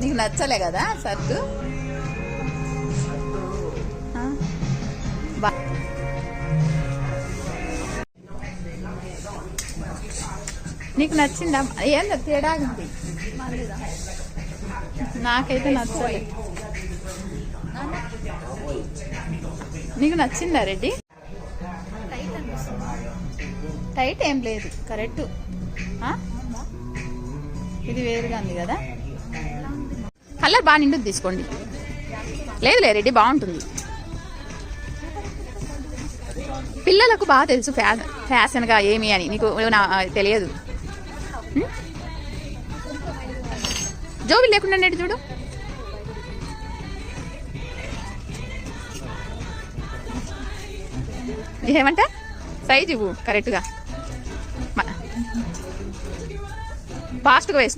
నీకు నచ్చలే కదా సర్దు? నీకు నచ్చిందా? ఏందో తేడా ఉంది. నాకైతే నచ్చలే. నీకు నచ్చిందా రెడ్డి? టైట్ ఏం లేదు. కరెక్ట్. ఇది వేరుగా ఉంది కదా? కలర్ బాగా నిండుద్ది తీసుకోండి. లేదు లేదు రెడ్డి బాగుంటుంది. పిల్లలకు బాగా తెలుసు ఫ్యా ఫ్యాషన్గా ఏమి అని. నీకు నా తెలియదు? జోబి లేకుండా నేటి చూడు. ఏమంట? సైజ్ ఇవ్వు కరెక్ట్గా ఫాస్ట్గా వేసుకో.